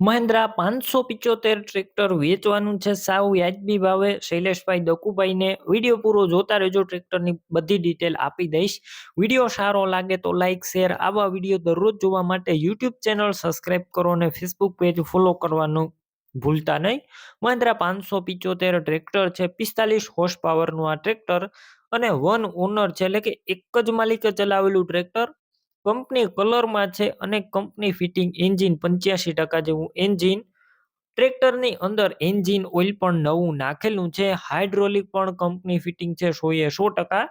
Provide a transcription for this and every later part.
મહિન્દ્રા પાંચસો પિચોતેર ટ્રેક્ટર વેચવાનું છે. સાવ વ્યાજબી ભાવે શૈલેષભાઈ દકુભાઈને વીડિયો પૂરો જોતા રહેજો. ટ્રેક્ટરની બધી ડિટેલ આપી દઈશ. વીડિયો સારો લાગે તો લાઇક શેર આવા વીડિયો દરરોજ જોવા માટે યુટ્યુબ ચેનલ સબસ્ક્રાઇબ કરો અને ફેસબુક પેજ ફોલો કરવાનું ભૂલતા નહીં. મહિન્દ્રા પાંચસો પિચોતેર ટ્રેક્ટર છે. પિસ્તાલીસ હોર્સ પાવરનું આ ટ્રેક્ટર અને વન ઓનર છે. એટલે કે એક જ માલિકે ચલાવેલું ટ્રેક્ટર કંપની કલરમાં છે અને કંપની ફિટિંગ એન્જિન પંચ્યાસી ટકા જેવું એન્જિન. ટ્રેક્ટરની અંદર એન્જિન ઓઇલ પણ નવું નાખેલું છે. હાઇડ્રોલિક પણ કંપની ફિટિંગ છે સો એ સો ટકા.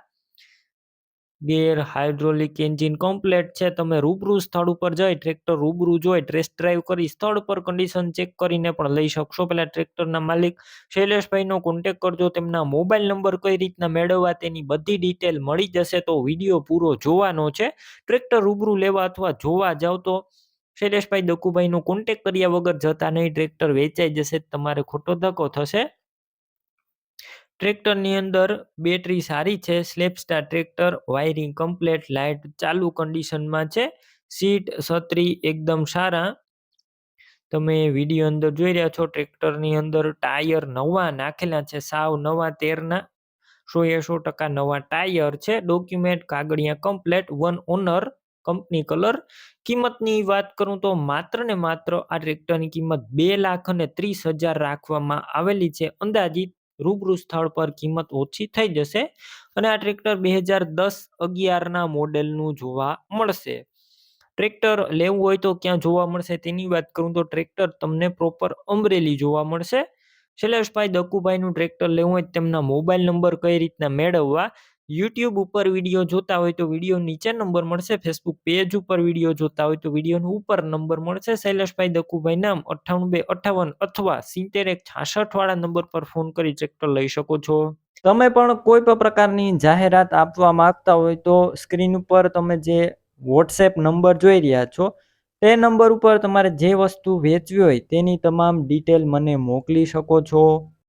ગેર હાઇડ્રોલિક એન્જિન કમ્પ્લેટ છે. તમે રૂબરૂ સ્થળ ઉપર જઈ ટ્રેક્ટર રૂબરૂ જોઈ, ટેસ્ટ ડ્રાઈવ કરી, સ્થળ પર કન્ડિશન ચેક કરીને પણ લઈ શકશો. પહેલાં ટ્રેક્ટરના માલિક શૈલેષભાઈનો કોન્ટેક કરજો. તેમના મોબાઈલ નંબર કઈ રીતના મેળવવા તેની બધી ડિટેલ મળી જશે તો વીડિયો પૂરો જોવાનો છે. ટ્રેક્ટર રૂબરૂ લેવા અથવા જોવા જાવ તો શૈલેષભાઈ દકુભાઈનો કોન્ટેક કર્યા વગર જતા નહીં. ટ્રેક્ટર વેચાઈ જશે, તમારે ખોટો ધક્કો થશે. ટ્રેક્ટરની અંદર બેટરી સારી છે સ્લેપસ્ટાર ટ્રેક્ટર, વાયરિંગ કમ્પ્લેટ, લાઇટ ચાલુ કન્ડિશનમાં છે, સીટ છત્રી એકદમ સારા. તમે વીડિયો અંદર જોઈ રહ્યા છો, ટ્રેક્ટરની અંદર ટાયર નવા નાખેલા છે, સાવ નવા તેરના. સો એ સો ટકા નવા ટાયર છે, ડોક્યુમેન્ટ કાગળિયા complete, one owner, company colour. કિંમતની વાત કરું તો માત્ર ને માત્ર આ ટ્રેક્ટરની કિંમત બે લાખ અને ત્રીસ હજાર રાખવામાં આવેલી છે. અંદાજિત રૂબરૂ સ્થળ પર કિંમત ઓછી થઈ જશે અને આ ટ્રેક્ટર બે હજાર દસ અગિયારના મોડેલનું જોવા મળશે. ટ્રેક્ટર લેવું હોય તો ક્યાં જોવા મળશે તેની વાત કરું તો ટ્રેક્ટર તમને પ્રોપર અમરેલી જોવા મળશે. શૈલેષભાઈ દકુભાઈનું ટ્રેક્ટર લેવું હોય તેમના મોબાઈલ નંબર કઈ રીતના મેળવવા યુટ્યુબ ઉપર વીડિયો જોતા હોય તો વીડિયો નીચે નંબર મળશે. ફેસબુક પેજ ઉપર વીડિયો જોતા હોય તો વિડીયોનો ઉપર નંબર મળશે. શૈલેષભાઈ દકુભાઈ નામ અઠ્ઠાણું બે અઠ્ઠાવન અથવા સિત્તેર એક છાસઠ વાળા નંબર પર ફોન કરી ટ્રેક્ટર લઈ શકો છો. તમે પણ કોઈ પણ પ્રકારની જાહેરાત આપવા માંગતા હોય તો સ્ક્રીન ઉપર તમે જે વોટ્સએપ નંબર જોઈ રહ્યા છો, તે નંબર ઉપર તમારે જે વસ્તુ વેચવી હોય તેની તમામ ડિટેલ મને મોકલી શકો છો.